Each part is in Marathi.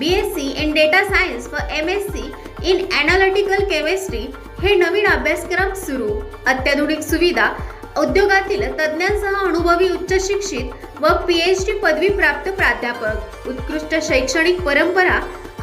B S C in data science व M S C in analytical chemistry हे नवीन अभ्यासक्रम सुरू. अत्याधुनिक सुविधा उद्योगातील तज्ज्ञांसह अनुभवी उच्च शिक्षित व पी एच डी पदवी प्राप्त प्राध्यापक. उत्कृष्ट शैक्षणिक परंपरा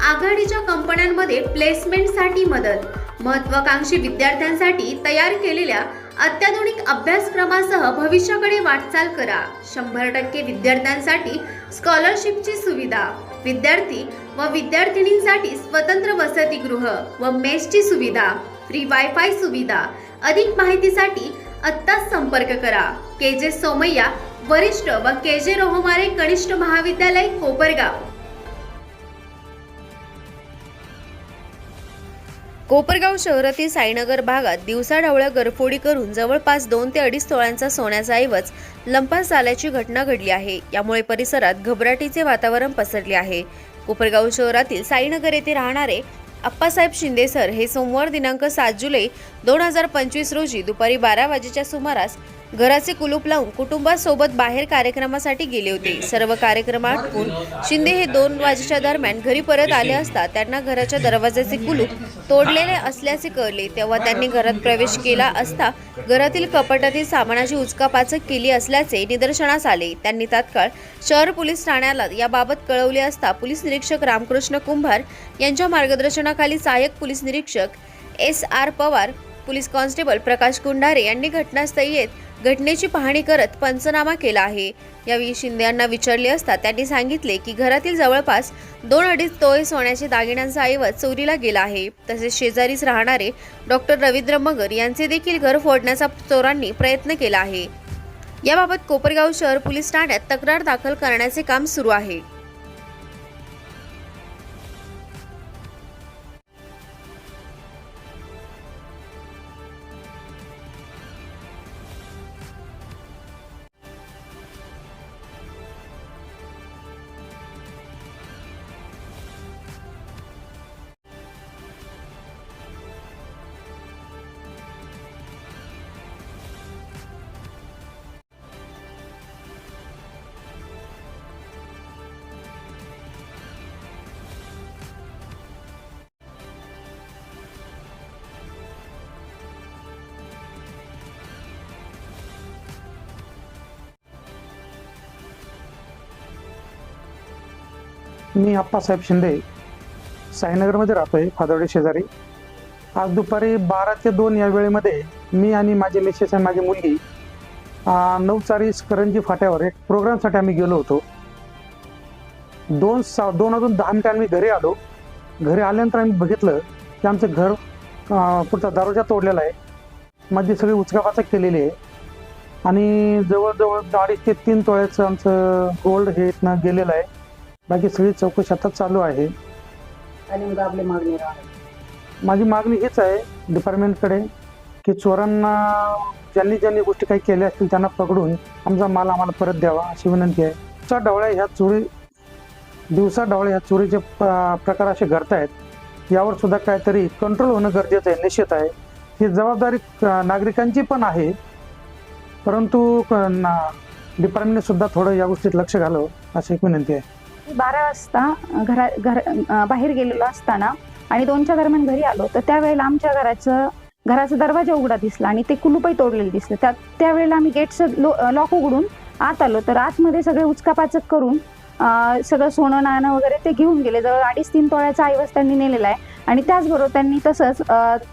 आघाडीच्या कंपन्यांमध्ये प्लेसमेंटसाठी मदत. महत्वाकांक्षी विद्यार्थ्यांसाठी तयार केलेल्या अत्याधुनिक अभ्यासक्रमासह भविष्याकडे वाटचाल करा. शंभर टक्के विद्यार्थ्यांसाठी स्कॉलरशिपची सुविधा. विद्यार्थी व विद्यार्थिनींसाठी स्वतंत्र वसतिगृह व मेसची सुविधा. फ्री वायफाय सुविधा. अधिक माहितीसाठी आत्ताच संपर्क करा. के जे सोमय्या वरिष्ठ व के जे रोहमारे कनिष्ठ महाविद्यालय कोपरगाव. कोपरगाव शहरातील साईनगर भागात दिवसाढवळ्या गरफोडी करून जवळपास दोन ते अडीच तोळ्यांचा सोन्याचा ऐवज लंपास झाल्याची घटना घडली आहे. यामुळे परिसरात घबराटीचे वातावरण पसरले आहे. कोपरगाव शहरातील साईनगर येथे राहणारे अप्पासाहेब शिंदे सर हे सोमवार दिनांक सात जुलै दोन हजार पंचवीस रोजी दुपारी बारा वाजेच्या सुमारास घराचे कुलूप लावून कुटुंबासोबत बाहेर कार्यक्रमासाठी गेले होते. सर्व कार्यक्रम शिंदे हे दोन वाजेच्या दरम्यान घरी परत आले असता त्यांना घराच्या दरवाजाचे कुलूप तोडलेले असल्याचे कळले. तेव्हा त्यांनी घरात प्रवेश केला असता घरातील कपाटातील सामानाची उचकापाचक केली असल्याचे निदर्शनास आले. त्यांनी तात्काळ शहर पोलीस ठाण्याला याबाबत कळवले असता पोलीस निरीक्षक रामकृष्ण कुंभार यांच्या मार्गदर्शनाखाली सहाय्यक पोलीस निरीक्षक S R Pawar police constable Prakash Kundare यांनी घटनास्थळी येत घटनेची पाहणी करत पंचनामा केला आहे. यावेळी शिंदे यांना विचारले असता त्यांनी सांगितले की घरातील जवळपास दोन अडीच तोळे सोन्याचे दागिन्यांचा ऐवज चोरीला गेला आहे. तसेच शेजारीच राहणारे डॉक्टर रवींद्र मगर यांचे देखील घर फोडण्याचा चोरांनी प्रयत्न केला आहे. याबाबत कोपरगाव शहर पोलीस ठाण्यात तक्रार दाखल करण्याचे काम सुरू आहे. मी आप्पासाहेब शिंदे साईनगरमध्ये राहतोय फादवडे शेजारी. आज दुपारी बारा ते दोन या वेळेमध्ये मी आणि माझे मिसेस आणि माझी मुलगी नऊचारीस नवचारी करंजी फाट्यावर एक प्रोग्रामसाठी आम्ही गेलो होतो. दोन सा दोन अजून दहा मिनिटं आम्ही घरी आलो. घरी आल्यानंतर आम्ही बघितलं की आमचं घर पुढचा दरवाजा तोडलेला आहे. माझी सगळी उचकापाचक केलेली आहे. आणि जवळजवळ अडीच ते तीन तोळ्याचं आमचं गोल्ड हे इथनं गेलेलं आहे. बाकी सगळी चौकशी आता चालू आहे. आणि मग आपली मागणी राहणार. माझी मागणी हीच आहे डिपार्टमेंटकडे की चोरांना ज्यांनी ज्यांनी गोष्टी काही केल्या असतील त्यांना पकडून आमचा माल आम्हाला परत द्यावा अशी विनंती आहे. दिवसा डवळ्या ह्या चोरी दिवसा डवळ्या ह्या चोरीचे प- प्रकार असे घडत आहेत. यावर सुद्धा काहीतरी कंट्रोल होणं गरजेचं आहे निश्चित आहे. ही जबाबदारी अं, नागरिकांची पण आहे. परंतु डिपार्टमेंटने सुद्धा थोडं या गोष्टीत लक्ष घालावं अशी एक विनंती आहे. बारा वाजता घरा घर बाहेर गेलेलो असताना आणि दोनच्या दरम्यान घरी आलो तर त्यावेळेला आमच्या घराचं घराचा दरवाजा उघडा दिसला आणि ते कुलूपही तोडलेलं दिसलं. त्या त्यावेळेला आम्ही गेटचं लो लॉक उघडून आत आलो तर आतमध्ये सगळे उचकापाचक करून सगळं सोनं नाणं वगैरे ते घेऊन गेले. जवळ अडीच तीन तोळ्याचा ऐवज त्यांनी नेलेला आहे आणि त्याचबरोबर त्यांनी तसंच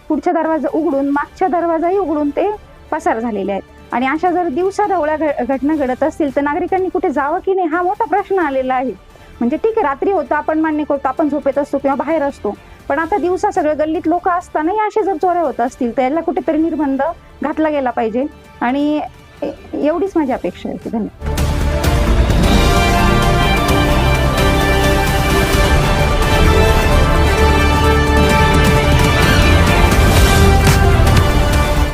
पुढच्या दरवाजा उघडून मागच्या दरवाजाही उघडून ते पसार झालेले आहेत. आणि अशा जर दिवसा ढवळ्या घ- घटना घडत असतील तर नागरिकांनी कुठे जावं की नाही हा मोठा प्रश्न आलेला आहे. म्हणजे ठीक आहे रात्री होतं आपण मान्य करतो आपण झोपेत असतो किंवा बाहेर असतो. पण आता दिवसा सगळं गल्लीत लोक असतानाही असे जर चोऱ्या होत असतील तर याला कुठेतरी निर्बंध घातला गेला पाहिजे. आणि एवढीच माझी अपेक्षा आहे. धन्यवाद.